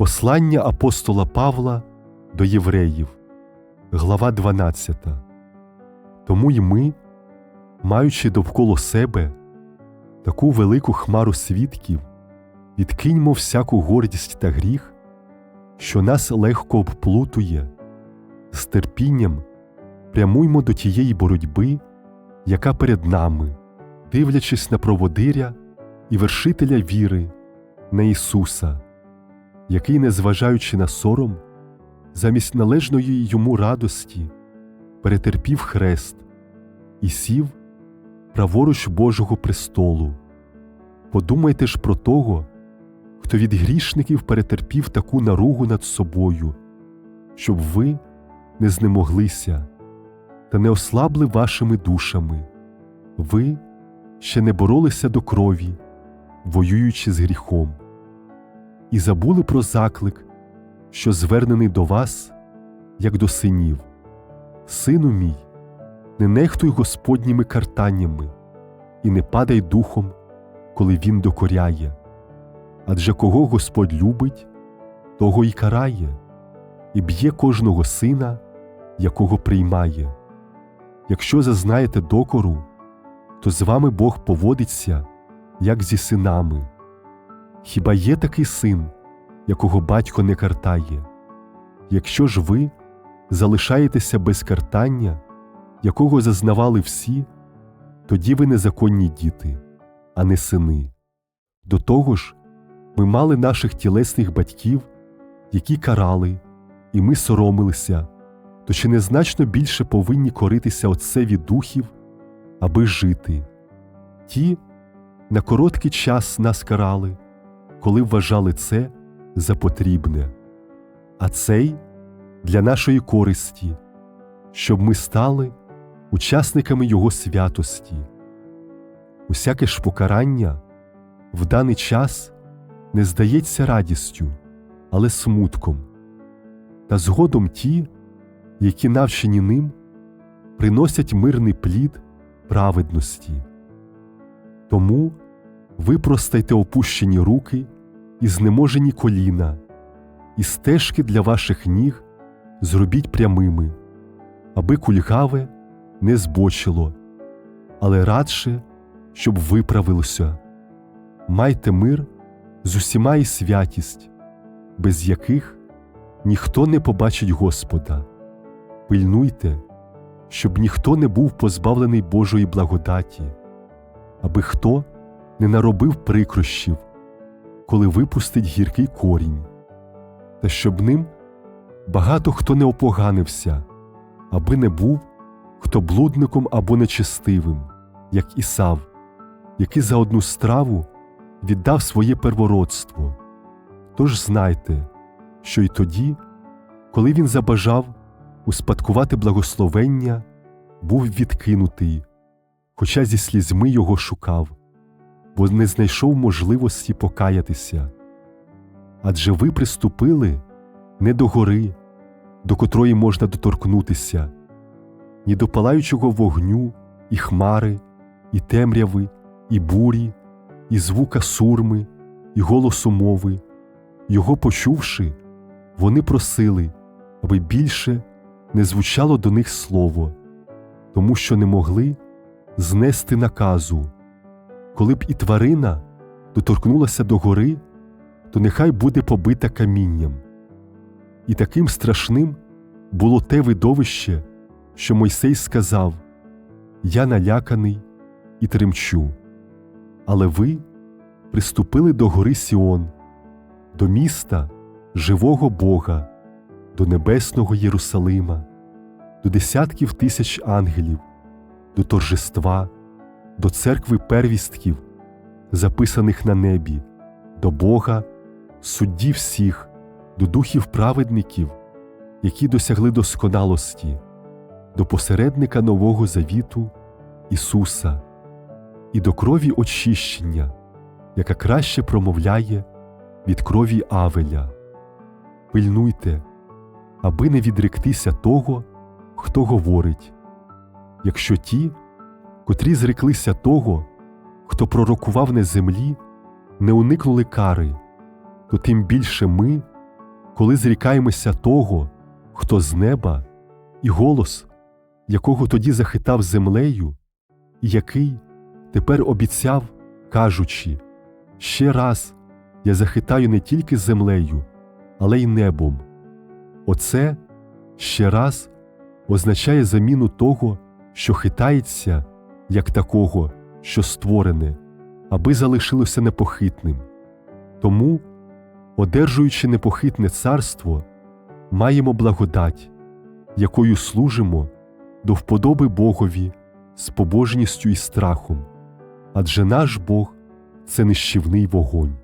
Послання апостола Павла до євреїв, глава 12. Тому й ми, маючи довкола себе таку велику хмару свідків, відкиньмо всяку гордість та гріх, що нас легко обплутує, з терпінням прямуймо до тієї боротьби, яка перед нами, дивлячись на проводиря і вершителя віри, на Ісуса який, незважаючи на сором, замість належної йому радості, перетерпів хрест і сів праворуч Божого престолу. Подумайте ж про того, хто від грішників перетерпів таку наругу над собою, щоб ви не знемоглися та не ослабли вашими душами, ви ще не боролися до крові, воюючи з гріхом і забули про заклик, що звернений до вас, як до синів. Сину мій, не нехтуй Господніми картаннями і не падай духом, коли Він докоряє. Адже кого Господь любить, того й карає, і б'є кожного сина, якого приймає. Якщо зазнаєте докору, то з вами Бог поводиться, як зі синами. Хіба є такий син, якого батько не картає? Якщо ж ви залишаєтеся без картання, якого зазнавали всі, тоді ви незаконні діти, а не сини. До того ж, ми мали наших тілесних батьків, які карали, і ми соромилися, то чи незначно більше повинні коритися отцеві духів, аби жити? Ті на короткий час нас карали коли вважали це за потрібне, а цей для нашої користі, щоб ми стали учасниками Його святості. Усяке ж покарання в даний час не здається радістю, але смутком, та згодом ті, які навчені ним, приносять мирний плід праведності. Тому випростайте опущені руки і знеможені коліна, і стежки для ваших ніг зробіть прямими, аби кульгаве не збочило, але радше, щоб виправилося. Майте мир з усіма і святість, без яких ніхто не побачить Господа. Пильнуйте, щоб ніхто не був позбавлений Божої благодаті, аби хто не наробив прикрощів, коли випустить гіркий корінь, та щоб ним багато хто не опоганився, аби не був хто блудником або нечестивим, як Ісав, який за одну страву віддав своє первородство. Тож знайте, що й тоді, коли він забажав успадкувати благословення, був відкинутий, хоча зі слізьми його шукав бо не знайшов можливості покаятися. Адже ви приступили не до гори, до котрої можна доторкнутися, ні до палаючого вогню, і хмари, і темряви, і бурі, і звука сурми, і голосу мови. Його почувши, вони просили, аби більше не звучало до них слово, тому що не могли знести наказу коли б і тварина доторкнулася до гори, то нехай буде побита камінням. І таким страшним було те видовище, що Мойсей сказав Я наляканий і тремчу. Але ви приступили до гори Сіон, до міста живого Бога, до небесного Єрусалима, до десятків тисяч ангелів, до торжества до церкви первістків, записаних на небі, до Бога, судді всіх, до духів праведників, які досягли досконалості, до посередника Нового Завіту Ісуса, і до крові очищення, яка краще промовляє від крові Авеля. Пильнуйте, аби не відректися того, хто говорить, якщо ті, котрі зреклися того, хто пророкував на землі, не уникнули кари, то тим більше ми, коли зрікаємося того, хто з неба, і голос, якого тоді захитав землею, і який тепер обіцяв, кажучи, ще раз я захитаю не тільки землею, але й небом. Оце ще раз означає заміну того, що хитається, як такого, що створене, аби залишилося непохитним. Тому, одержуючи непохитне царство, маємо благодать, якою служимо до вподоби Богові з побожністю і страхом, адже наш Бог це нищівний вогонь.